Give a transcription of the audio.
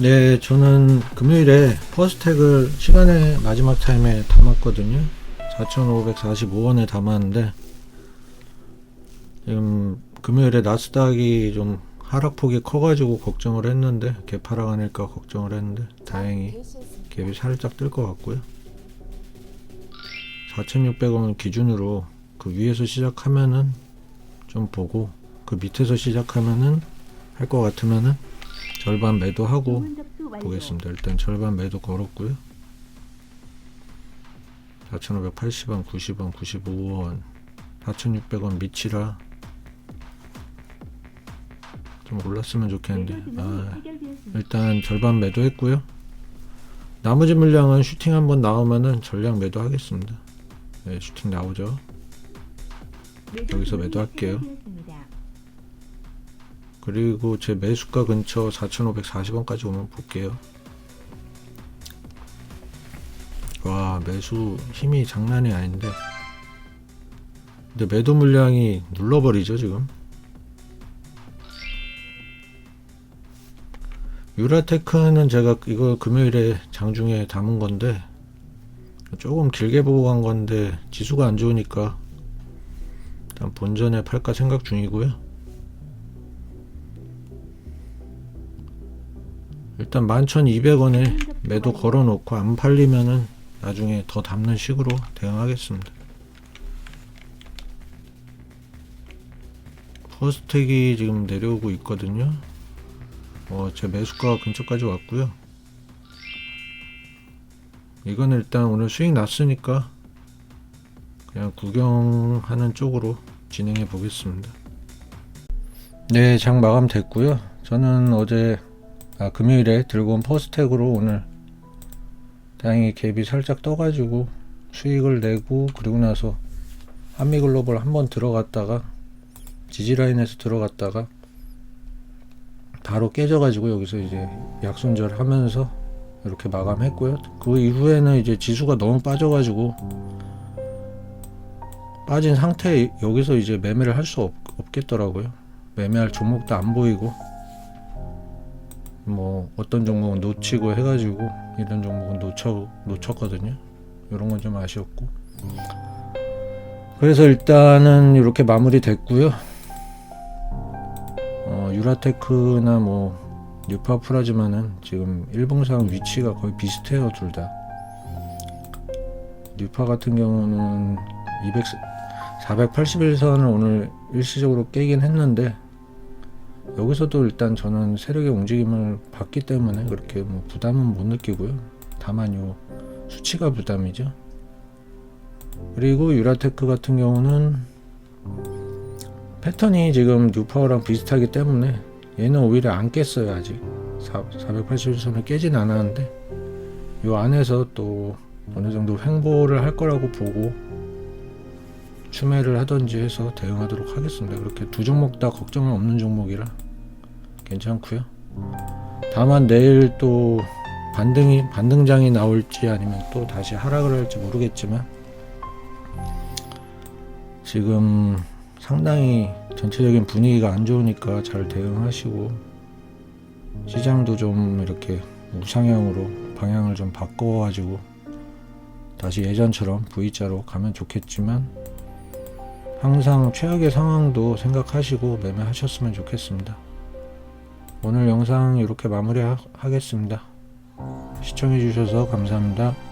네, 저는 금요일에 퍼스텍을 시간의 마지막 타임에 담았거든요. 4,545원에 담았는데, 지금 금요일에 나스닥이 좀 하락폭이 커가지고 걱정을 했는데, 개파락 아닐까 걱정을 했는데, 다행히 갭이 살짝 뜰 것 같고요. 4,600원 기준으로 그 위에서 시작하면은 좀 보고, 그 밑에서 시작하면은 할 것 같으면은 절반 매도하고 보겠습니다. 일단 절반 매도 걸었고요. 4,580원, 90원, 95원, 4,600원 밑이라 좀 올랐으면 좋겠는데 아, 일단 절반 매도했고요. 나머지 물량은 슈팅 한번 나오면은 전량 매도하겠습니다. 네, 슈팅 나오죠. 여기서 매도할게요. 그리고 제 매수가 근처 4,540원까지 오면 볼게요. 와, 매수 힘이 장난이 아닌데. 근데 매도 물량이 눌러버리죠, 지금. 유라테크는 제가 이거 금요일에 장중에 담은 건데, 조금 길게 보고 간 건데, 지수가 안 좋으니까, 일단 본전에 팔까 생각 중이고요. 일단 11,200원에 매도 걸어놓고 안 팔리면은 나중에 더 담는 식으로 대응하겠습니다. 퍼스텍이 지금 내려오고 있거든요. 어, 제 매수가 근처까지 왔고요. 이건 일단 오늘 수익 났으니까 그냥 구경하는 쪽으로 진행해 보겠습니다. 네, 장 마감 됐고요. 저는 어제 아, 금요일에 들고 온 퍼스텍으로 오늘 다행히 갭이 살짝 떠가지고 수익을 내고 그리고 나서 한미글로벌 한번 들어갔다가 지지라인에서 들어갔다가 바로 깨져가지고 여기서 이제 약손절 하면서 이렇게 마감했고요. 그 이후에는 이제 지수가 너무 빠져가지고 빠진 상태에 여기서 이제 매매를 할 수 없겠더라고요. 매매할 종목도 안 보이고 뭐 어떤 종목은 놓치고 해가지고 이런 종목은 놓쳐 놓쳤거든요. 이런 건 좀 아쉬웠고. 그래서 일단은 이렇게 마무리 됐고요. 어, 유라테크나 뭐 뉴파프라지만은 지금 일봉상 위치가 거의 비슷해요 둘 다. 뉴파 같은 경우는 200 481선을 오늘 일시적으로 깨긴 했는데 여기서도 일단 저는 세력의 움직임을 봤기 때문에 그렇게 뭐 부담은 못 느끼고요. 다만 요 수치가 부담이죠. 그리고 유라테크 같은 경우는 패턴이 지금 뉴파워랑 비슷하기 때문에 얘는 오히려 안 깼어요 아직 481선을 깨진 않았는데 요 안에서 또 어느 정도 횡보를 할 거라고 보고 추매를 하던지 해서 대응하도록 하겠습니다. 그렇게 두 종목 다 걱정은 없는 종목이라 괜찮고요. 다만 내일 또 반등이 반등장이 나올지 아니면 또 다시 하락을 할지 모르겠지만 지금 상당히 전체적인 분위기가 안 좋으니까 잘 대응하시고 시장도 좀 이렇게 우상향으로 방향을 좀 바꿔가지고 다시 예전처럼 V자로 가면 좋겠지만 항상 최악의 상황도 생각하시고 매매하셨으면 좋겠습니다. 오늘 영상 이렇게 마무리 하겠습니다. 시청해주셔서 감사합니다.